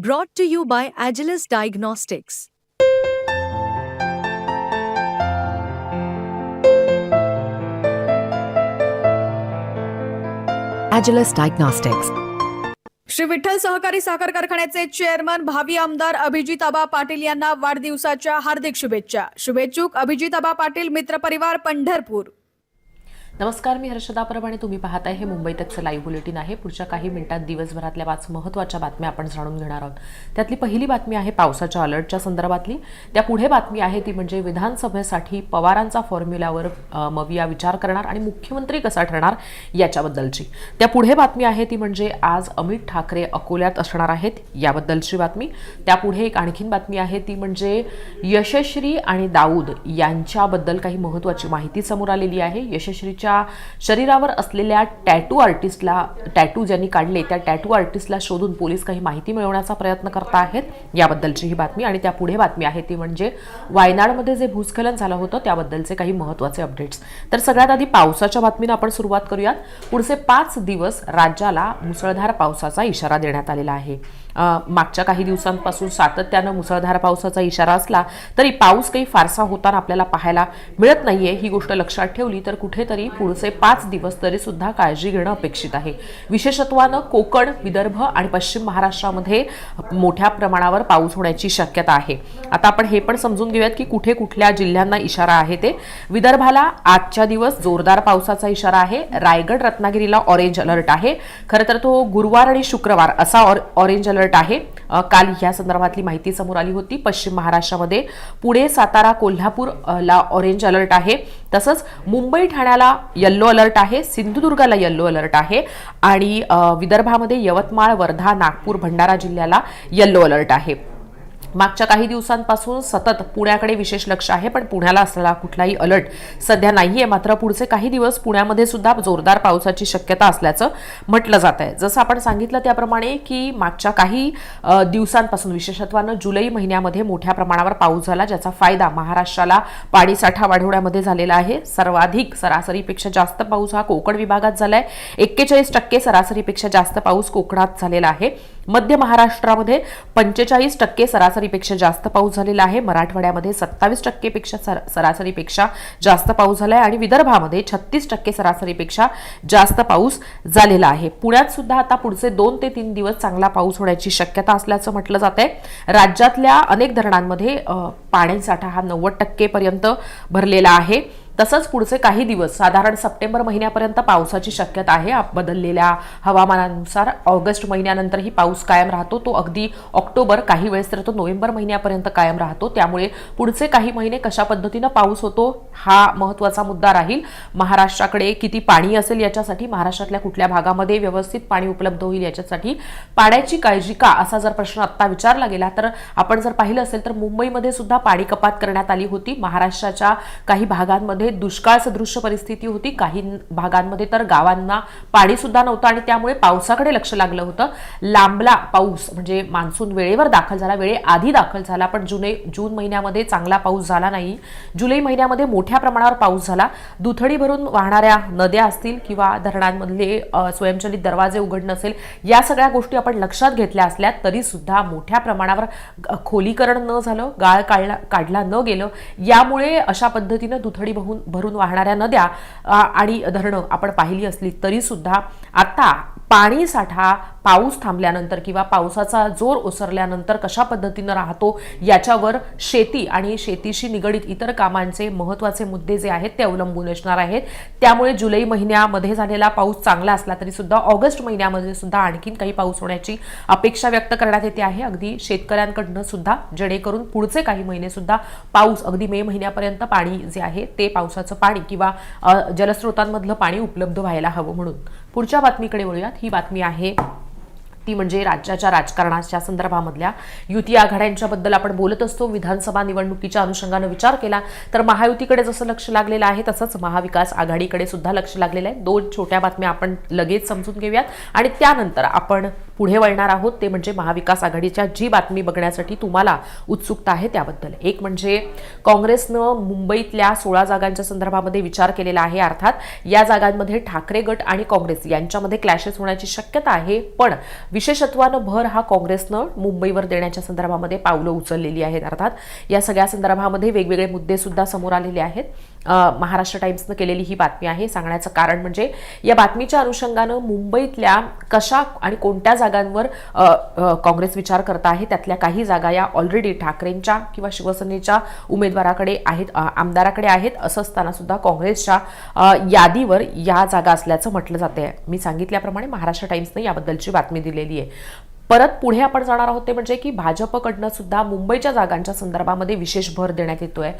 Brought to you by Agilis Diagnostics. Agilis Diagnostics. Shri Vitthal सहकारी साखर कारखान्याचे चेअरमन भावी आमदार अभिजित आबा पाटील यांना वाढदिवसाच्या हार्दिक शुभेच्छा शुभेच्छुक अभिजित आबा पाटील मित्रपरिवार पंढरपूर नमस्कार मी हर्षदा परब आणि तुम्ही पाहताय हे मुंबई तकचं लाईव्ह बुलेटिन आहे. पुढच्या काही मिनिटात दिवसभरातल्या पाच महत्त्वाच्या बातम्या आपण जाणून घेणार आहोत. त्यातली पहिली बातमी आहे पावसाच्या अलर्टच्या संदर्भातली. त्या पुढे बातमी आहे ती म्हणजे विधानसभेसाठी पवारांचा फॉर्म्युल्यावर मविया विचार करणार आणि मुख्यमंत्री कसा ठरणार याच्याबद्दलची. त्या पुढे बातमी आहे ती म्हणजे आज अमित ठाकरे अकोल्यात असणार आहेत याबद्दलची बातमी. त्यापुढे एक आणखीन बातमी आहे ती म्हणजे यशश्री आणि दाऊद यांच्याबद्दल काही महत्त्वाची माहिती समोर आलेली आहे. यशश्रीच्या शरीरावर असलेल्या टॅटू आर्टिस्टला टॅटू ज्यांनी काढले त्या टॅटू आर्टिस्टला शोधून पोलीस काही माहिती मिळवण्याचा प्रयत्न करत आहेत. याबद्दलची ही बातमी आणि त्या पुढे बातमी आहे ती म्हणजे वायनाडमध्ये जे भूस्खलन झालं होतं त्याबद्दलचे काही महत्त्वाचे अपडेट्स तर सगळ्यात आधी पावसाच्या बातमीनं आपण सुरुवात करूयात. पुढचे पाच दिवस राज्याला मुसळधार पावसाचा इशारा देण्यात आलेला आहे. मागच्या काही दिवसांपासून सातत्यानं मुसळधार पावसाचा इशारा असला तरी पाऊस काही फारसा होताना आपल्याला पाहायला मिळत नाहीये ही गोष्ट लक्षात ठेवली तर कुठेतरी पुढचे पाच दिवस तरी सुद्धा काळजी घेणं अपेक्षित आहे. विशेषत्वानं कोकण विदर्भ आणि पश्चिम महाराष्ट्रामध्ये मोठ्या प्रमाणावर पाऊस होण्याची शक्यता आहे. आता आपण हे पण समजून घेऊयात की कुठे कुठल्या जिल्ह्यांना इशारा आहे ते. विदर्भाला आजच्या दिवस जोरदार पावसाचा इशारा आहे. रायगड रत्नागिरीला ऑरेंज अलर्ट आहे. खरं तर तो गुरुवार आणि शुक्रवार असा ऑर- ऑरेंज अलर्ट आहे. काल या संदर्भातली माहिती समोर आली होती. पश्चिम महाराष्ट्रामध्ये पुणे सातारा कोल्हापूर ला ऑरेंज अलर्ट आहे. तसंच मुंबई ठाण्याला येल्लो अलर्ट आहे. सिंधुदुर्गाला येल्लो अलर्ट आहे. आणि विदर्भामध्ये यवतमाळ वर्धा नागपूर भंडारा जिल्ह्याला येल्लो अलर्ट आहे. मागच्या काही दिवसांपासून सतत पुण्याकडे विशेष लक्ष आहे पण पुण्याला असलेला कुठलाही अलर्ट सध्या नाहीये. मात्र पुढचे काही दिवस पुण्यामध्ये सुद्धा जोरदार पावसाची शक्यता असल्याचं म्हटलं जात आहे जसं आपण सांगितलं त्याप्रमाणे की मागच्या काही दिवसांपासून विशेषत्वानं जुलै महिन्यामध्ये मोठ्या प्रमाणावर पाऊस झाला ज्याचा फायदा महाराष्ट्राला पाणीसाठा वाढवण्यामध्ये झालेला आहे. सर्वाधिक सरासरीपेक्षा जास्त पाऊस हा कोकण विभागात झालाय. एक्केचाळीस टक्के सरासरीपेक्षा जास्त पाऊस कोकणात झालेला आहे. मध्य महाराष्ट्रामध्ये पंचेचाळीस टक्के सरासरी सरासरीपेक्षा जास्त पाऊस झालेला आहे. मराठवाड्यामध्ये सत्तावीस टक्केपेक्षा सर- सरासरीपेक्षा जास्त पाऊस झाला आहे आणि विदर्भामध्ये छत्तीस टक्के सरासरीपेक्षा जास्त पाऊस झालेला आहे. पुण्यात सुद्धा आता पुढचे दोन ते तीन दिवस चांगला पाऊस होण्याची शक्यता असल्याचं म्हटलं जात आहे. राज्यातल्या अनेक धरणांमध्ये पाणीसाठा हा नव्वद टक्केपर्यंत भरलेला आहे. तसंच पुढचे काही दिवस साधारण सप्टेंबर महिन्यापर्यंत पावसाची शक्यता आहे. बदललेल्या हवामानानुसार ऑगस्ट महिन्यानंतरही पाऊस कायम राहतो. तो अगदी ऑक्टोबर काही वेळेस तर तो नोव्हेंबर महिन्यापर्यंत कायम राहतो. त्यामुळे पुढचे काही महिने कशा पद्धतीनं पाऊस होतो हा महत्त्वाचा मुद्दा राहील. महाराष्ट्राकडे किती पाणी असेल याच्यासाठी महाराष्ट्रातल्या कुठल्या भागामध्ये व्यवस्थित पाणी उपलब्ध होईल याच्यासाठी पाण्याची काळजी का असा जर प्रश्न आत्ता विचारला गेला तर आपण जर पाहिलं असेल तर मुंबईमध्ये सुद्धा पाणी कपात करण्यात आली होती. महाराष्ट्राच्या काही भागांमध्ये दुष्काळ सदृश्य परिस्थिती होती. काही भागांमध्ये तर गावांना पाणी सुद्धा नव्हतं आणि त्यामुळे पावसाकडे लक्ष लागलं होतं. लांबला पाऊस म्हणजे मान्सून वेळेवर दाखल झाला वेळेआधी दाखल झाला पण जुने जून महिन्यामध्ये चांगला पाऊस झाला नाही. जुलै महिन्यामध्ये मोठ्या प्रमाणावर पाऊस झाला. दुथडी भरून वाहणाऱ्या नद्या असतील किंवा धरणांमधले स्वयंचलित दरवाजे उघडणं असेल या सगळ्या गोष्टी आपण लक्षात घेतल्या असल्या तरी सुद्धा मोठ्या प्रमाणावर खोलीकरण न झालं गाळ काढला काढला न गेलं. यामुळे अशा पद्धतीनं दुथडी बहु भरून वाहणाऱ्या नद्या आणि धरणं आपण पाहिली असली तरीसुद्धा आत्ता आता पाणी साठा पाऊस थांबल्यानंतर किंवा पावसाचा जोर ओसरल्यानंतर कशा पद्धतीनं राहतो याच्यावर शेती आणि शेतीशी निगडीत इतर कामांचे महत्त्वाचे मुद्दे जे आहेत ते अवलंबून असणार आहेत. त्यामुळे जुलै महिन्यामध्ये झालेला पाऊस चांगला असला तरी सुद्धा ऑगस्ट महिन्यामध्ये सुद्धा आणखीन काही पाऊस होण्याची अपेक्षा व्यक्त करण्यात येते आहे. अगदी शेतकऱ्यांकडनं सुद्धा जेणेकरून पुढचे काही महिने सुद्धा पाऊस अगदी मे महिन्यापर्यंत पाणी जे आहे ते पावसाचं पाणी किंवा जलस्रोतांमधलं पाणी उपलब्ध व्हायला हवं म्हणून. पुढच्या बातमीकडे वळूयात. ही बातमी आहे ती म्हणजे राज्याच्या राजकारणाच्या संदर्भामधल्या युती आघाड्यांच्याबद्दल आपण बोलत असतो. विधानसभा निवडणुकीच्या अनुषंगानं विचार केला तर महायुतीकडे जसं लक्ष लागलेलं आहे तसंच महाविकास आघाडीकडे सुद्धा लक्ष लागलेलं आहे. दोन छोट्या बातम्या आपण लगेच समजून घेऊयात. आणि त्यानंतर आपण पुढे वळणार आहोत. ते म्हणजे महाविकास आघाडीच्या जी बातमी बघण्यासाठी तुम्हाला उत्सुकता आहे त्याबद्दल. एक म्हणजे काँग्रेसनं मुंबईतल्या सोळा जागांच्या संदर्भामध्ये विचार केलेला आहे अर्थात या जागांमध्ये ठाकरे गट आणि काँग्रेस यांच्यामध्ये क्लॅशेस होण्याची शक्यता आहे. पण विशेषत्वानं भर हा काँग्रेसनं मुंबईवर देण्याच्या संदर्भामध्ये पावलं उचललेली आहेत. अर्थात या सगळ्या संदर्भामध्ये वेगवेगळे मुद्दे सुद्धा समोर आलेले आहेत. महाराष्ट्र टाइम्सनं केलेली ही बातमी आहे. सांगण्याचं कारण म्हणजे या बातमीच्या अनुषंगानं मुंबईतल्या कशा आणि कोणत्या जागांवर काँग्रेस विचार करत आहे त्यातल्या काही जागा या ऑलरेडी ठाकरेंच्या किंवा शिवसेनेच्या उमेदवाराकडे आहेत आमदाराकडे आहेत असं असताना सुद्धा काँग्रेसच्या यादीवर या जागा असल्याचं म्हटलं जाते मी सांगितल्याप्रमाणे महाराष्ट्र टाइम्सनं याबद्दलची बातमी दिलेली आहे. परत पुढे आपण जाणार आहोत ते म्हणजे की भाजपकडनं सुद्धा मुंबईच्या जागांच्या संदर्भामध्ये विशेष भर देण्यात येतोय.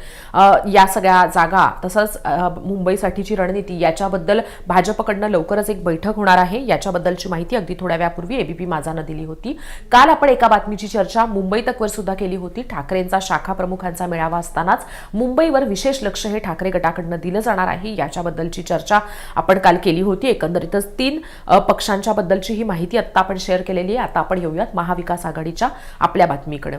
या सगळ्या जागा तसंच मुंबईसाठीची रणनीती याच्याबद्दल भाजपकडनं लवकरच एक बैठक होणार आहे. याच्याबद्दलची माहिती अगदी थोड्या वेळापूर्वी एबीपी माझानं दिली होती. काल आपण एका बातमीची चर्चा मुंबई तकवर सुद्धा केली होती. ठाकरेंचा शाखा प्रमुखांचा मेळावा असतानाच मुंबईवर विशेष लक्ष हे ठाकरे गटाकडनं दिलं जाणार आहे. याच्याबद्दलची चर्चा आपण काल केली होती. एकंदरीतच तीन पक्षांच्या बद्दलची ही माहिती आत्ता आपण शेअर केलेली आहे. आता आपण येऊयात महाविकास आघाडीच्या आपल्या बातमीकडे.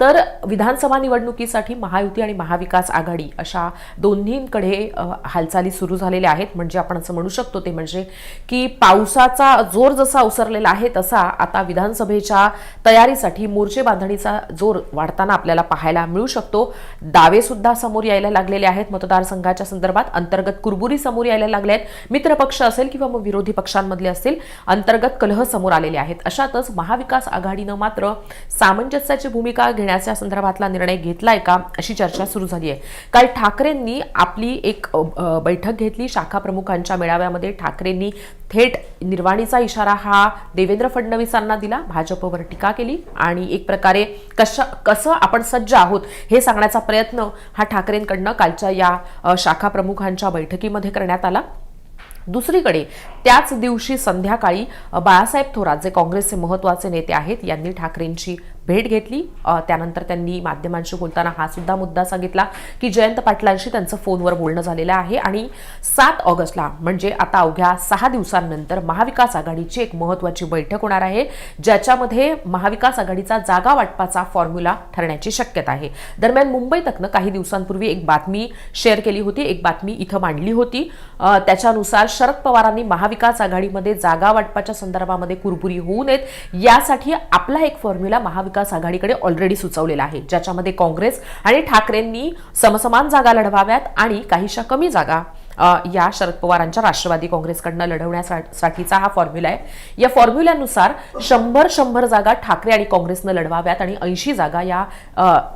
तर विधानसभा निवडणुकीसाठी महायुती आणि महाविकास आघाडी अशा दोन्हींकडे हालचाली सुरू झालेल्या आहेत. म्हणजे आपण असं म्हणू शकतो ते म्हणजे की पावसाचा जोर जसा ओसरलेला आहे तसा आता विधानसभेच्या तयारीसाठी मोर्चे बांधणीचा जोर वाढताना आपल्याला पाहायला मिळू शकतो. दावेसुद्धा समोर यायला लागलेले आहेत मतदारसंघाच्या संदर्भात. अंतर्गत कुरबुरी समोर यायला लागले आहेत. मित्रपक्ष असेल किंवा मग विरोधी पक्षांमधले असतील अंतर्गत कलह समोर आलेले आहेत. अशातच महाविकास आघाडीनं मात्र सामंजस्याची भूमिका देण्याच्या संदर्भातला निर्णय घेतलाय का अशी चर्चा सुरू झाली आहे काल ठाकरेंनी आपली एक बैठक घेतली. शाखा प्रमुखांच्या मेळाव्यामध्ये ठाकरेंनी थेट निर्वाणीचा इशारा हा देवेंद्र फडणवीसांना दिला. भाजपवर टीका केली आणि एक प्रकारे कशा कसं आपण सज्ज आहोत हे सांगण्याचा प्रयत्न हा ठाकरेंकडनं कालच्या या शाखा प्रमुखांच्या बैठकीमध्ये करण्यात आला. दुसरीकडे त्याच दिवशी संध्याकाळी बाळासाहेब थोरात जे काँग्रेसचे महत्त्वाचे नेते आहेत यांनी ठाकरेंची भेट घेतली. त्यानंतर त्यांनी माध्यमांशी बोलताना हा सुद्धा मुद्दा सांगितला की जयंत पाटलांशी त्यांचं फोनवर बोलणं झालेलं आहे आणि सात ऑगस्टला म्हणजे आता अवघ्या सहा दिवसांनंतर महाविकास आघाडीची एक महत्वाची बैठक होणार आहे ज्याच्यामध्ये महाविकास आघाडीचा जागा वाटपाचा फॉर्म्युला ठरण्याची शक्यता आहे. दरम्यान मुंबई तकनं काही दिवसांपूर्वी एक बातमी शेअर केली होती एक बातमी इथं मांडली होती. त्याच्यानुसार शरद पवारांनी महा महाविकास आघाडीमध्ये जागा वाटपाच्या संदर्भामध्ये कुरबुरी होऊ नयेत. यासाठी आपला एक फॉर्म्युला महाविकास आघाडीकडे ऑलरेडी सुचवलेला आहे. ज्याच्यामध्ये काँग्रेस आणि ठाकरेंनी समसमान जागा लढवाव्यात आणि काहीशा कमी जागा या शरद पवारांच्या राष्ट्रवादी काँग्रेसकडनं लढवण्यासाठीचा हा फॉर्म्युला आहे. या फॉर्म्युल्यानुसार शंभर शंभर जागा ठाकरे आणि काँग्रेसनं लढवाव्यात आणि ऐंशी जागा या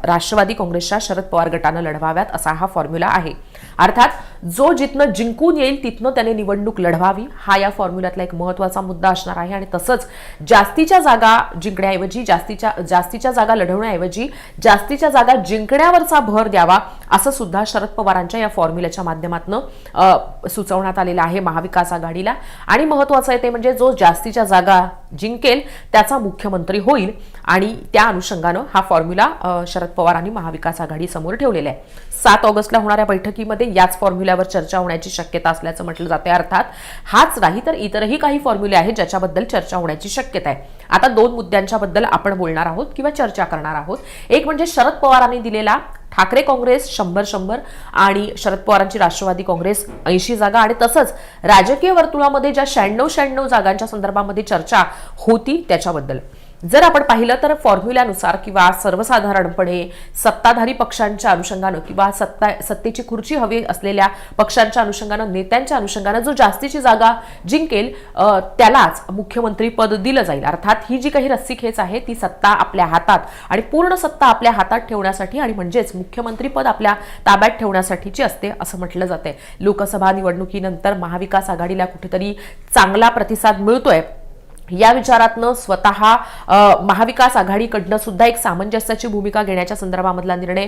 राष्ट्रवादी काँग्रेसच्या शरद पवार गटानं लढवाव्यात असा हा फॉर्म्युला आहे. अर्थात जो जिथनं जिंकून येईल तिथनं त्याने निवडणूक लढवावी. हा या फॉर्म्युल्यातला एक महत्त्वाचा मुद्दा असणार आहे. आणि तसंच जास्तीच्या जागा जिंकण्याऐवजी जास्तीच्या जास्तीच्या जागा लढवण्याऐवजी जास्तीच्या जागा जिंकण्यावरचा भर द्यावा असं सुद्धा शरद पवारांच्या या फॉर्म्युल्याच्या माध्यमातून सुचवण्यात आलेलं आहे महाविकास आघाडीला. आणि महत्वाचं आहे ते म्हणजे जो जास्तीच्या जागा जिंकेल त्याचा मुख्यमंत्री होईल. आणि त्या अनुषंगानं हा फॉर्म्युला शरद पवारांनी महाविकास आघाडीसमोर ठेवलेला आहे. सात ऑगस्टला होणाऱ्या बैठकीमध्ये याच फॉर्म्युला फॉर्म्युल्यावर चर्चा होण्याची शक्यता असल्याचं म्हटलं जाते अर्थात हाच नाही तर इतरही काही फॉर्म्युले आहेत ज्याच्याबद्दल चर्चा होण्याची शक्यता आहे. आता दोन मुद्द्यांच्या बद्दल आपण बोलणार आहोत किंवा चर्चा करणार आहोत. एक म्हणजे शरद पवारांनी दिलेला ठाकरे काँग्रेस शंभर शंभर आणि शरद पवारांची राष्ट्रवादी काँग्रेस ऐंशी जागा आणि तसंच राजकीय वर्तुळामध्ये ज्या शहाण्णव शहाण्णव जागांच्या संदर्भामध्ये चर्चा होती त्याच्याबद्दल. जर आपण पाहिलं तर फॉर्म्युल्यानुसार किंवा सर्वसाधारणपणे सत्ताधारी पक्षांच्या अनुषंगानं किंवा सत्ता सत्तेची खुर्ची हवी असलेल्या पक्षांच्या अनुषंगानं नेत्यांच्या अनुषंगानं जो जास्तीची जागा जिंकेल त्यालाच मुख्यमंत्री पद दिलं जाईल. अर्थात ही जी काही रस्सीखेच आहे ती सत्ता आपल्या हातात आणि पूर्ण सत्ता आपल्या हातात ठेवण्यासाठी आणि म्हणजेच मुख्यमंत्री पद आपल्या ताब्यात ठेवण्यासाठीची असते असं म्हटलं जाते लोकसभा निवडणुकीनंतर महाविकास आघाडीला कुठेतरी चांगला प्रतिसाद मिळतोय. या विचारातनं स्वतः महाविकास आघाडीकडनं सुद्धा एक सामंजस्याची भूमिका घेण्याच्या संदर्भामधला निर्णय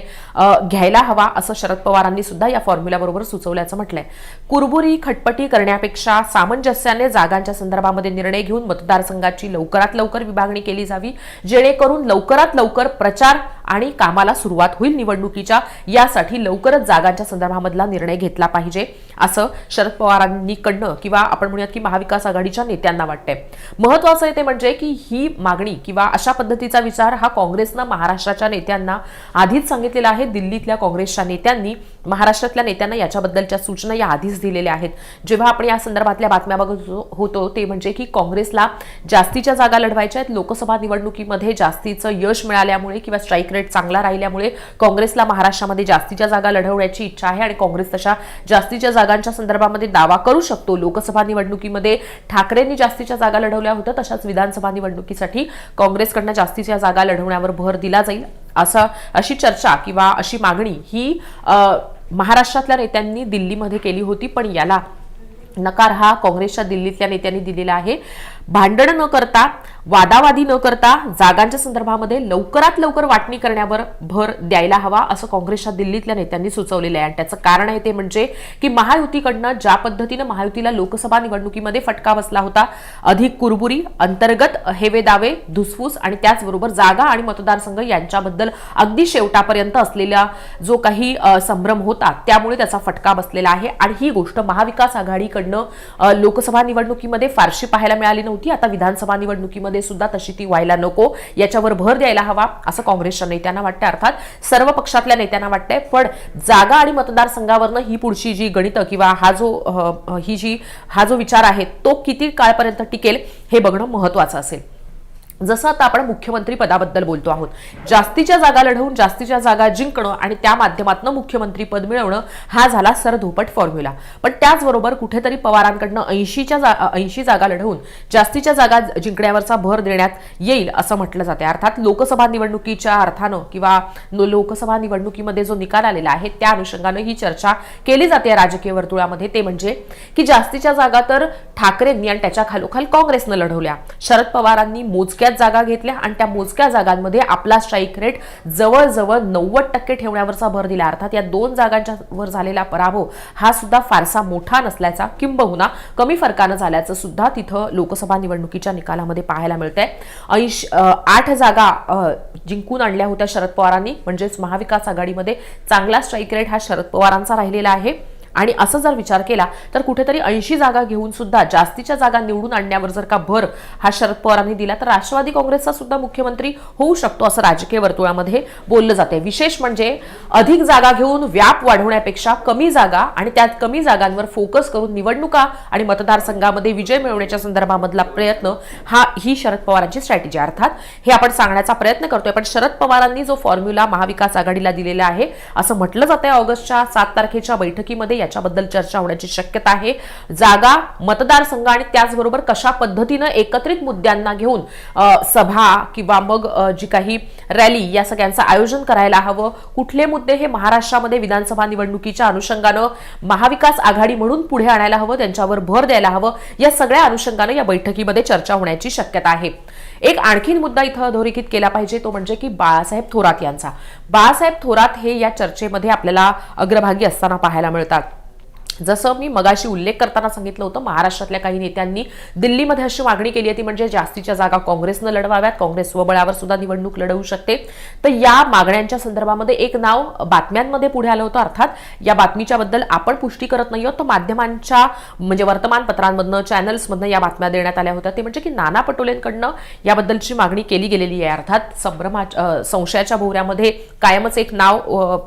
घ्यायला हवा असं शरद पवारांनी सुद्धा या फॉर्म्युल्याबरोबर सुचवल्याचं म्हटलंय. कुरबुरी खटपटी करण्यापेक्षा सामंजस्याने जागांच्या संदर्भामध्ये निर्णय घेऊन मतदारसंघाची लवकरात लवकर विभागणी केली जावी जेणेकरून लवकरात लवकर प्रचार आणि कामाला सुरुवात होईल निवडणुकीच्या यासाठी लवकरच जागांच्या संदर्भामधला निर्णय घेतला पाहिजे असं शरद पवारांनीकडनं किंवा आपण म्हणूयात की महाविकास आघाडीच्या नेत्यांना वाटतंय. महत्वाचं आहे ते म्हणजे की ही मागणी किंवा अशा पद्धतीचा विचार हा काँग्रेसनं महाराष्ट्राच्या नेत्यांना आधीच सांगितलेला आहे. दिल्लीतल्या काँग्रेसच्या नेत्यांनी महाराष्ट्रातल्या नेत्यांना याच्याबद्दलच्या सूचना या आधीच दिलेल्या आहेत. जेव्हा आपण या संदर्भातल्या बातम्या बघत होतो- होतो ते म्हणजे की काँग्रेसला जास्तीच्या जागा लढवायच्या आहेत. लोकसभा निवडणुकीमध्ये जास्तीचं यश मिळाल्यामुळे किंवा स्ट्राईक रेट चांगला राहिल्यामुळे काँग्रेसला महाराष्ट्रामध्ये जास्तीच्या जागा लढवण्याची इच्छा आहे आणि काँग्रेस तशा जास्तीच्या जागांच्या संदर्भामध्ये दावा करू शकतो. लोकसभा निवडणुकीमध्ये ठाकरेंनी जास्तीच्या जागा लढवल्या होतं तशाच विधानसभा निवडणुकीसाठी काँग्रेसकडनं जास्तीच्या जागा लढवण्यावर भर दिला जाईल असं अशी चर्चा किंवा अशी मागणी ही महाराष्ट्रातल्या नेत्यांनी दिल्लीमध्ये केली होती पण याला नकार हा काँग्रेसच्या दिल्लीतल्या नेत्यांनी दिलेला आहे. भांडण न करता वादावादी न करता जागांच्या संदर्भामध्ये लवकरात लवकर वाटणी करण्यावर भर द्यायला हवा असं काँग्रेसच्या दिल्लीतल्या नेत्यांनी सुचवलेलं आहे. आणि त्याचं कारण आहे ते म्हणजे की महायुतीकडनं ज्या पद्धतीनं महायुतीला लोकसभा निवडणुकीमध्ये फटका बसला होता अधिक कुरबुरी अंतर्गत हेवे दावे धुसफूस आणि त्याचबरोबर जागा आणि मतदारसंघ यांच्याबद्दल अगदी शेवटापर्यंत असलेला जो काही संभ्रम होता त्यामुळे त्याचा फटका बसलेला आहे. आणि ही गोष्ट महाविकास आघाडीकडनं लोकसभा निवडणुकीमध्ये फारशी पाहायला मिळाली नव्हती. आता विधानसभा निवडणुकीमध्ये सुद्धा तशी ती व्हायला नको. याच्यावर भर द्यायला हवा असं काँग्रेसच्या नेत्यांना वाटतं अर्थात सर्व पक्षातल्या नेत्यांना वाटतंय. पण जागा आणि मतदारसंघावरनं ही पुढची जी गणितं किंवा हा जो ही जी हा जो विचार आहे तो किती काळपर्यंत टिकेल हे बघणं महत्वाचं असेल. जसं आता आपण मुख्यमंत्री पदाबद्दल बोलतो आहोत जास्तीच्या जागा लढवून जास्तीच्या जागा जिंकणं आणि त्या माध्यमातून मुख्यमंत्री पद मिळवणं हा झाला सरधोपट फॉर्म्युला पण त्याचबरोबर कुठेतरी पवारांकडनं ऐंशीच्या जा ऐंशी जागा लढवून जास्तीच्या जागा जिंकण्यावरचा भर देण्यात येईल असं म्हटलं जाते अर्थात लोकसभा निवडणुकीच्या अर्थानं किंवा लोकसभा निवडणुकीमध्ये जो निकाल आलेला आहे त्या अनुषंगानं ही चर्चा केली जाते राजकीय वर्तुळामध्ये. ते म्हणजे की जास्तीच्या जागा तर ठाकरेंनी आणि त्याच्या खालोखाल काँग्रेसनं लढवल्या. शरद पवारांनी मोजक्याच जागा घेतल्या आणि त्या मोजक्या जागांमध्ये आपला स्ट्राईक रेट जवळजवळ नव्वद टक्के ठेवण्यावरचा भर दिला. अर्थात या दोन जागांच्या वर झालेला पराभव हा सुद्धा फारसा मोठा नसल्याचा किंबहुना कमी फरकानं झाल्याचं सुद्धा तिथं लोकसभा निवडणुकीच्या निकालामध्ये पाहायला मिळत ऐंश आठ जागा जिंकून आणल्या होत्या शरद पवारांनी. म्हणजेच महाविकास आघाडीमध्ये चांगला स्ट्राईक रेट हा शरद पवारांचा राहिलेला आहे. आणि असं जर विचार केला तर कुठेतरी ऐंशी जागा घेऊन सुद्धा जास्तीच्या जागा निवडून आणण्यावर जर का भर हा शरद पवारांनी दिला तर राष्ट्रवादी काँग्रेसचा सुद्धा मुख्यमंत्री होऊ शकतो असं राजकीय वर्तुळामध्ये बोललं जाते विशेष म्हणजे अधिक जागा घेऊन व्याप वाढवण्यापेक्षा कमी जागा आणि त्यात कमी जागांवर फोकस करून निवडणुका आणि मतदारसंघामध्ये विजय मिळवण्याच्या संदर्भामधला प्रयत्न हा ही शरद पवारांची स्ट्रॅटेजी अर्थात हे आपण सांगण्याचा प्रयत्न करतोय पण शरद पवारांनी जो फॉर्म्युला महाविकास आघाडीला दिलेला आहे असं म्हटलं जातंय ऑगस्टच्या सात तारखेच्या बैठकीमध्ये याच्याबद्दल चर्चा होण्याची शक्यता आहे. जागा मतदारसंघ आणि त्याचबरोबर कशा पद्धतीनं एकत्रित मुद्द्यांना घेऊन सभा किंवा मग जी काही रॅली या सगळ्यांचं आयोजन करायला हवं? कुठले मुद्दे हे महाराष्ट्रामध्ये विधानसभा निवडणुकीच्या अनुषंगानं महाविकास आघाडी म्हणून पुढे आणायला हवं? त्यांच्यावर भर द्यायला हवं? या सगळ्या अनुषंगानं या बैठकीमध्ये चर्चा होण्याची शक्यता आहे. एक आणखीन मुद्दा इथं अधोरेखित केला पाहिजे तो म्हणजे की बाळासाहेब थोरात यांचा. बाळासाहेब थोरात हे या चर्चेमध्ये आपल्याला अग्रभागी असताना पाहायला मिळतात. जसं मी मगाशी उल्लेख करताना सांगितलं होतं महाराष्ट्रातल्या काही नेत्यांनी दिल्लीमध्ये अशी मागणी केली आहे ती म्हणजे जास्तीच्या जागा काँग्रेसनं लढवाव्यात काँग्रेस स्वबळावर सुद्धा निवडणूक लढवू शकते. तर या मागण्यांच्या संदर्भामध्ये एक नाव बातम्यांमध्ये पुढे आलं होतं अर्थात या बातमीच्या बद्दल आपण पुष्टी करत नाही आहोत तर माध्यमांच्या म्हणजे वर्तमानपत्रांमधनं चॅनल्समधनं या बातम्या देण्यात आल्या होत्या. ते म्हणजे की नाना पटोलेंकडनं याबद्दलची मागणी केली गेलेली आहे अर्थात संभ्रमा संशयाच्या भोवऱ्यामध्ये कायमच एक नाव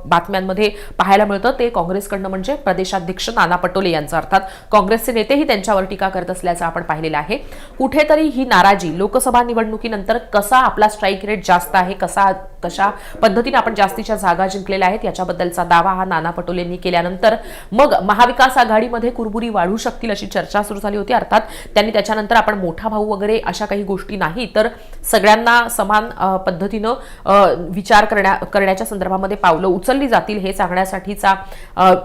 बातम्यांमध्ये पाहायला मिळतं. ते काँग्रेसकडनं म्हणजे प्रदेशाध्यक्ष नाना पटोले यांचं. अर्थात काँग्रेसचे नेतेही त्यांच्यावर टीका करत असल्याचं आपण पाहिलेलं आहे. कुठेतरी ही नाराजी लोकसभा निवडणुकीनंतर कसा आपला स्ट्राईक रेट जास्त आहे कसा कशा पद्धतीने आपण जास्तीच्या जागा जिंकलेल्या आहेत याच्याबद्दलचा दावा हा नाना पटोलेंनी केल्यानंतर मग महाविकास आघाडीमध्ये कुरबुरी वाढू शकतील अशी चर्चा सुरू झाली होती. अर्थात त्यांनी त्याच्यानंतर आपण मोठा भाऊ वगैरे अशा काही गोष्टी नाही तर सगळ्यांना समान पद्धतीनं विचार करण्या करण्याच्या संदर्भामध्ये पावलं उचलली जातील हे सांगण्यासाठीचा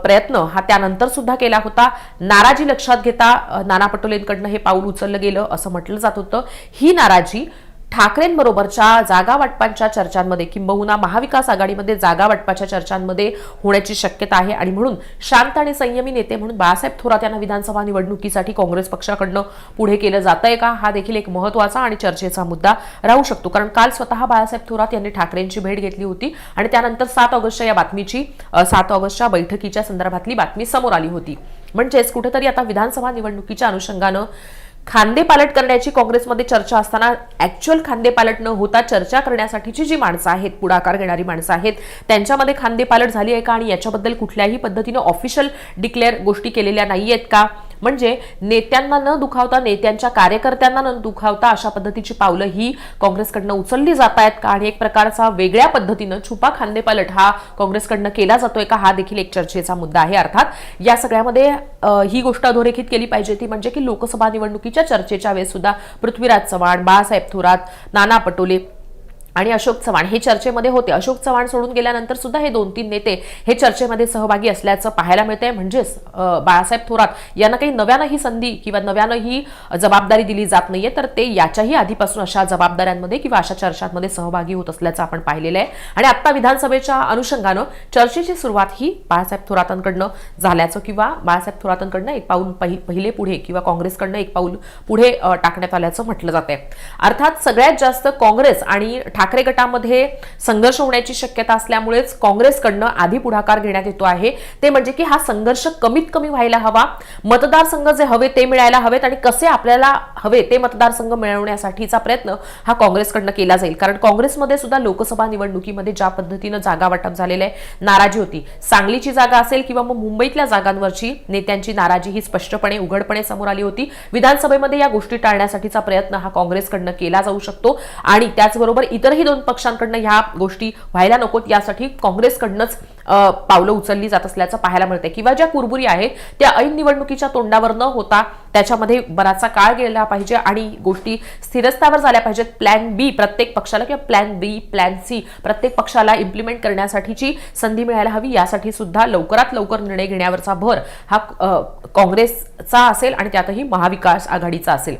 प्रयत्न हा त्यानंतर सुद्धा केला होता. नाराजी लक्षात घेता नाना पटोलेंकडनं हे पाऊल उचललं गेलं असं म्हटलं जात होतं. ही नाराजी ठाकरेंबरोबरच्या जागा वाटपांच्या चर्चांमध्ये किंबहुना महाविकास आघाडीमध्ये जागा वाटपाच्या चर्चांमध्ये होण्याची शक्यता आहे. आणि म्हणून शांत आणि संयमी नेते म्हणून बाळासाहेब थोरात यांना विधानसभा निवडणुकीसाठी काँग्रेस पक्षाकडनं पुढे केलं जात आहे का? हा देखील एक महत्त्वाचा आणि चर्चेचा मुद्दा राहू शकतो. कारण काल स्वतः बाळासाहेब थोरात यांनी ठाकरेंची भेट घेतली होती आणि त्यानंतर सात ऑगस्टच्या या बातमीची सात ऑगस्टच्या बैठकीच्या संदर्भातली बातमी समोर आली होती. म्हणजेच कुठेतरी आता विधानसभा निवडणुकीच्या अनुषंगानं खांदेपालट करण्याची काँग्रेसमध्ये चर्चा असताना ऍक्च्युअल खांदेपालट न होता चर्चा करण्यासाठीची जी माणसं आहेत पुढाकार घेणारी माणसं आहेत त्यांच्यामध्ये खांदेपालट झाली आहे का? आणि याच्याबद्दल कुठल्याही पद्धतीनं ऑफिशियल डिक्लेअर गोष्टी केलेल्या नाही आहेत का? म्हणजे नेत्यांना न दुखावता नेत्यांच्या कार्यकर्त्यांना न दुखावता अशा पद्धतीची पावलं ही काँग्रेसकडनं उचलली जात आहेत का? आणि एक प्रकारचा वेगळ्या पद्धतीनं छुपा खांदेपालट हा काँग्रेसकडनं केला जातोय का? हा देखील एक चर्चेचा मुद्दा आहे. अर्थात या सगळ्यामध्ये ही गोष्ट अधोरेखित केली पाहिजे ती म्हणजे की लोकसभा निवडणुकीच्या चर्चेच्या वेळेस सुद्धा पृथ्वीराज चव्हाण बाळासाहेब थोरात नाना पटोले आणि अशोक चव्हाण हे चर्चेमध्ये होते. अशोक चव्हाण सोडून गेल्यानंतर सुद्धा हे दोन तीन नेते हे चर्चेमध्ये सहभागी असल्याचं पाहायला मिळतंय. म्हणजेच बाळासाहेब थोरात यांना काही नव्यानं ही संधी किंवा नव्यानं ही जबाबदारी दिली जात नाहीये. तर ते याच्याही आधीपासून अशा जबाबदाऱ्यांमध्ये किंवा अशा चर्चांमध्ये सहभागी होत असल्याचं आपण पाहिलेलं आहे. आणि आता विधानसभेच्या अनुषंगानं चर्चेची सुरुवात ही बाळासाहेब थोरातांकडनं झाल्याचं किंवा बाळासाहेब थोरातांकडनं एक पाऊल पहिले पुढे किंवा काँग्रेसकडनं एक पाऊल पुढे टाकण्यात आल्याचं म्हटलं जात आहे अर्थात सगळ्यात जास्त काँग्रेस आणि ठाकरे गटामध्ये संघर्ष होण्याची शक्यता असल्यामुळेच काँग्रेसकडनं आधी पुढाकार घेण्यात येतो आहे. ते म्हणजे की हा संघर्ष कमीत कमी व्हायला हवा. मतदारसंघ जे हवे ते मिळायला हवेत आणि कसे आपल्याला हवे ते मतदारसंघ मिळवण्यासाठीचा प्रयत्न हा काँग्रेसकडनं केला जाईल. कारण काँग्रेसमध्ये सुद्धा लोकसभा निवडणुकीमध्ये ज्या पद्धतीनं जागा वाटप झालेलं आहे नाराजी होती. सांगलीची जागा असेल किंवा मग मुंबईतल्या जागांवरची नेत्यांची नाराजी ही स्पष्टपणे उघडपणे समोर आली होती. विधानसभेमध्ये या गोष्टी टाळण्यासाठीचा प्रयत्न हा काँग्रेसकडनं केला जाऊ शकतो. आणि त्याचबरोबर इतर इतरही दोन पक्षांकडनं ह्या गोष्टी व्हायला नकोत. यासाठी काँग्रेसकडनंच पावलं उचलली जात असल्याचं पाहायला मिळतंय. किंवा ज्या कुरबुरी आहेत त्या ऐन निवडणुकीच्या तोंडावर न होता त्याच्यामध्ये बराचसा काळ गेला पाहिजे आणि गोष्टी स्थिरस्थावर झाल्या पाहिजेत. प्लॅन बी प्रत्येक पक्षाला किंवा प्लॅन बी प्लॅन सी प्रत्येक पक्षाला इम्प्लिमेंट करण्यासाठीची संधी मिळायला हवी. यासाठी सुद्धा लवकरात लवकर निर्णय घेण्यावरचा भर हा काँग्रेसचा असेल आणि त्यातही महाविकास आघाडीचा असेल.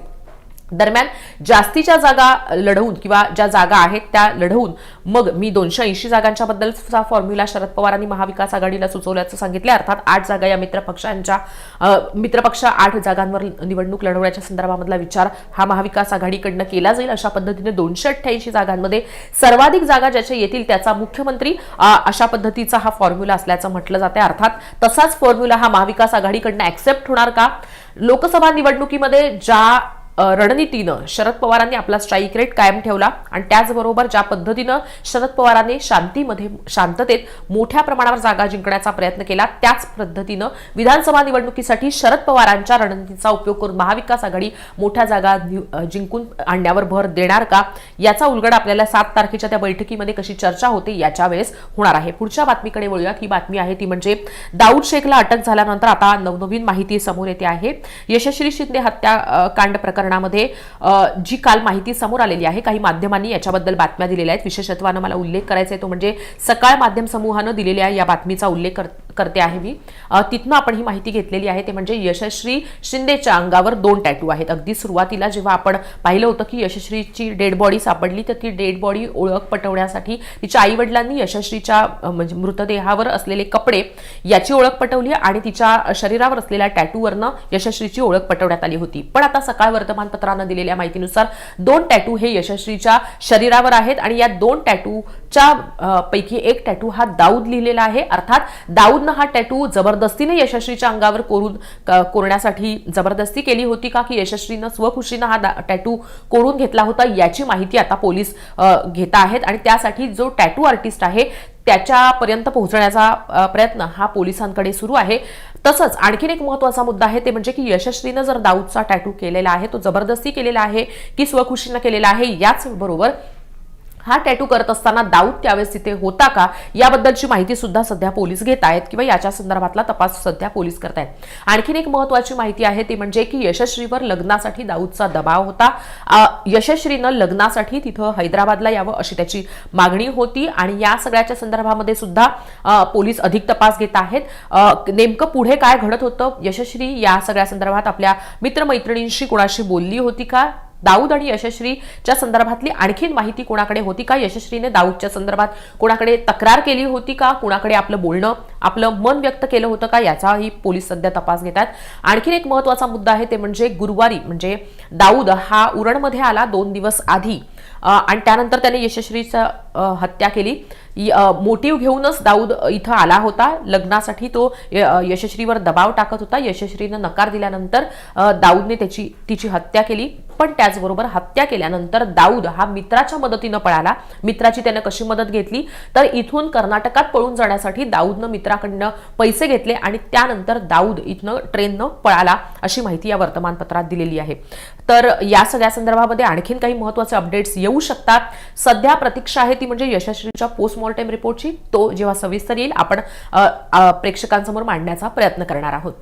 दरम्यान जास्तीच्या जागा लढवून किंवा ज्या जागा आहेत त्या लढवून मग मी दोनशे ऐंशी जागांच्या बद्दलचा फॉर्म्युला शरद पवारांनी महाविकास आघाडीला सुचवल्याचं सांगितले. अर्थात आठ जागा या मित्रपक्षांच्या मित्रपक्ष आठ जागांवर निवडणूक लढवण्याच्या संदर्भामधला विचार हा महाविकास आघाडीकडनं केला जाईल. अशा पद्धतीने दोनशे अठ्ठ्याऐंशी जागांमध्ये सर्वाधिक जागा ज्याच्या येतील त्याचा मुख्यमंत्री अशा पद्धतीचा हा फॉर्म्युला असल्याचं म्हटलं जाते अर्थात तसाच फॉर्म्युला हा महाविकास आघाडीकडनं ऍक्सेप्ट होणार का? लोकसभा निवडणुकीमध्ये ज्या रणनीतीनं शरद पवारांनी आपला स्ट्राईक रेट कायम ठेवला आणि त्याचबरोबर ज्या पद्धतीनं शरद पवारांनी शांतीमध्ये शांततेत मोठ्या प्रमाणावर जागा जिंकण्याचा प्रयत्न केला त्याच पद्धतीनं विधानसभा निवडणुकीसाठी शरद पवारांच्या रणनीतीचा उपयोग करून महाविकास आघाडी मोठ्या जागा जिंकून आणण्यावर भर देणार का? याचा उलगड आपल्याला सात तारखेच्या त्या बैठकीमध्ये कशी चर्चा होते याच्या वेळेस होणार आहे. पुढच्या बातमीकडे वळूयात. ही बातमी आहे ती म्हणजे दाऊद शेखला अटक झाल्यानंतर आता नवनवीन माहिती समोर येते आहे. यशस्वी शिंदे हत्याकांड प्रकरणामध्ये जी काल माहिती समोर आलेली आहे काही माध्यमांनी याच्याबद्दल बातम्या दिलेल्या आहेत. विशेषत्वानं मला उल्लेख करायचा आहे तो म्हणजे सकाळ माध्यम समूहानं दिलेल्या या बातमीचा उल्लेख कर- करते आहे मी. तिथनं आपण ही माहिती घेतलेली आहे ते म्हणजे यशस्वी शिंदेच्या अंगावर दोन टॅटू आहेत. अगदी सुरुवातीला जेव्हा आपण पाहिलं होतं की यशस्वीची डेड बॉडी सापडली तर ती डेड बॉडी ओळख पटवण्यासाठी तिच्या आई वडिलांनी यशस्वीच्या म्हणजे मृतदेहावर असलेले कपडे याची ओळख पटवली आणि तिच्या शरीरावर असलेल्या टॅटूवरनं यशस्वीची ओळख पटवण्यात आली होती. पण आता सकाळ वर्तमानपत्रानं दिलेल्या माहितीनुसार दोन टॅटू हे यशस्वीच्या शरीरावर आहेत आणि या दोन टॅटूच्या पैकी एक टॅटू हा दाऊद लिहिलेला आहे. अर्थात दाऊदनं हा टॅटू जबरदस्तीने यशस्वीच्या अंगावर कोरून कोरण्यासाठी जबरदस्ती केली होती का? की यशस्वीनं स्वखुशीनं हा दा- टॅटू कोरून घेतला होता याची माहिती आता पोलीस घेत आहेत आणि त्यासाठी जो टॅटू आर्टिस्ट आहे त्याच्यापर्यंत पोहोचण्याचा प्रयत्न हा पोलिसांकडे सुरू आहे. तसंच आणखीन एक महत्त्वाचा मुद्दा आहे ते म्हणजे की यशस्वीनं जर दाऊदचा टॅटू केलेला आहे तो जबरदस्ती केलेला आहे की स्वखुशीनं केलेला आहे याच बरोबर हा टॅटू करत असताना दाऊद त्यावेळेस तिथे होता का? याबद्दलची माहिती सुद्धा सध्या पोलीस घेत आहेत किंवा याच्या संदर्भातला तपास सध्या पोलीस करत आहेत. आणखीन एक महत्वाची माहिती आहे ती म्हणजे की यशस्वीवर लग्नासाठी दाऊदचा दबाव होता. यशश्रीनं यशस्वीनं लग्नासाठी तिथं हैदराबादला यावं अशी त्याची मागणी होती आणि या सगळ्याच्या संदर्भामध्ये सुद्धा पोलीस अधिक तपास घेत आहेत. नेमकं पुढे काय घडत होतं? यशस्वी या सगळ्या संदर्भात आपल्या मित्रमैत्रिणींशी कुणाशी बोलली होती का? दाऊद आणि यशस्वीच्या संदर्भातली आणखीन माहिती कोणाकडे होती का? यशस्वीने दाऊदच्या संदर्भात कोणाकडे तक्रार केली होती का? कोणाकडे आपलं बोलणं आपलं मन व्यक्त केलं होतं का? याचाही पोलीस सध्या तपास घेत आहेत. आणखीन एक महत्त्वाचा मुद्दा आहे ते म्हणजे गुरुवारी म्हणजे दाऊद हा उरणमध्ये आला दोन दिवस आधी. आणि त्यानंतर त्याने यशश्रीचं हत्या केली. मोटिव्ह घेऊनच दाऊद इथं आला होता. लग्नासाठी तो य- यशस्वीवर दबाव टाकत होता. यशस्वीनं नकार दिल्यानंतर दाऊदने त्याची तिची हत्या केली. पण त्याचबरोबर हत्या केल्यानंतर दाऊद हा मित्राच्या मदतीनं पळाला. मित्राची त्यानं कशी मदत घेतली? तर इथून कर्नाटकात पळून जाण्यासाठी दाऊदनं मित्राकडनं पैसे घेतले आणि त्यानंतर दाऊद इथनं ट्रेननं पळाला अशी माहिती या वर्तमानपत्रात दिलेली आहे. तर या सगळ्या संदर्भामध्ये आणखीन काही महत्त्वाचे अपडेट्स येऊ शकतात. सध्या प्रतीक्षा आहे ती म्हणजे यशस्वीच्या पोस्टमॉर्टेम रिपोर्टची तो जेव्हा सविस्तर येईल आपण प्रेक्षकांसमोर मांडण्याचा प्रयत्न करणार आहोत.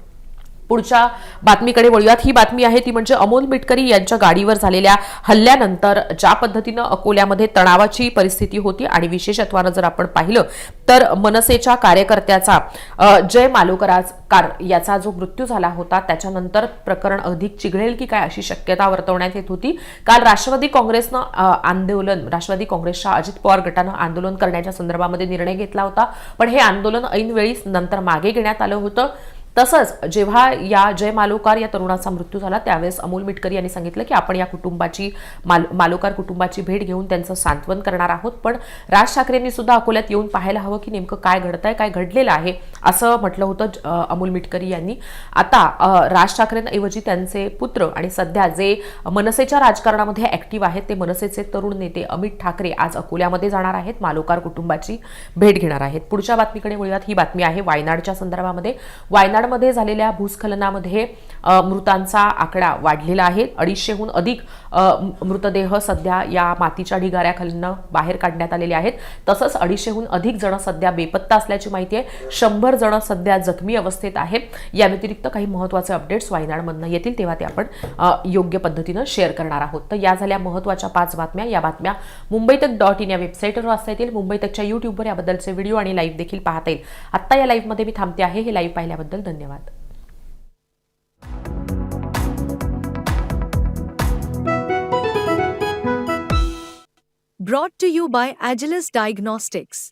पुढच्या बातमीकडे वळूयात. ही बातमी आहे ती म्हणजे अमोल मिटकरी यांच्या गाडीवर झालेल्या हल्ल्यानंतर ज्या पद्धतीनं अकोल्यामध्ये तणावाची परिस्थिती होती आणि विशेषत्वानं जर आपण पाहिलं तर मनसेच्या कार्यकर्त्याचा जय जय मालोकराजकार याचा जो मृत्यू झाला होता त्याच्यानंतर प्रकरण अधिक चिघळेल की काय अशी शक्यता वर्तवण्यात येत होती. काल राष्ट्रवादी काँग्रेसनं आंदोलन राष्ट्रवादी काँग्रेसच्या अजित पवार गटानं आंदोलन करण्याच्या संदर्भामध्ये निर्णय घेतला होता. पण हे आंदोलन ऐनवेळी नंतर मागे घेण्यात आलं होतं. तसंच जेव्हा या जय मालोकार या तरुणाचा मृत्यू झाला त्यावेळेस अमोल मिटकरी यांनी सांगितलं की आपण या कुटुंबाची माल मालोकार कुटुंबाची भेट घेऊन त्यांचं सांत्वन करणार आहोत. पण राज ठाकरेंनी सुद्धा अकोल्यात येऊन पाहायला हवं की नेमकं काय घडतंय काय घडलेलं आहे असं म्हटलं होतं ज- अमोल मिटकरी यांनी. आता राज ठाकरेंऐवजी त्यांचे पुत्र आणि सध्या जे मनसेच्या राजकारणामध्ये ॲक्टिव्ह आहेत ते मनसेचे तरुण नेते अमित ठाकरे आज अकोल्यामध्ये जाणार आहेत मालोकार कुटुंबाची भेट घेणार आहेत. पुढच्या बातमीकडे वळूयात. ही बातमी आहे वायनाडच्या संदर्भामध्ये. वायनाड कराडमध्ये झालेल्या भूस्खलनामध्ये मृतांचा आकडा वाढलेला आहे. अडीचशेहून अधिक मृतदेह सध्या या मातीच्या ढिगाऱ्याखालीनं बाहेर काढण्यात आलेले आहेत. तसंच अडीचशेहून अधिक जण सध्या बेपत्ता असल्याची माहिती आहे. शंभर जण सध्या जखमी अवस्थेत आहेत. या व्यतिरिक्त काही महत्त्वाचे अपडेट्स वायनाडमधनं येतील तेव्हा ते आपण योग्य पद्धतीनं शेअर करणार आहोत. तर या झाल्या महत्त्वाच्या पाच बातम्या. या बातम्या मुंबई तक डॉट इन या वेबसाईटवर वाचता येतील. मुंबई तकच्या यूट्यूबवर याबद्दलचे व्हिडिओ आणि लाईव्ह देखील पाहता येईल. आत्ता या लाईव्हमध्ये मी थांबते आहे. हे लाईव्ह पाहिल्याबद्दल धन्यवाद. Brought to you by Agilus Diagnostics.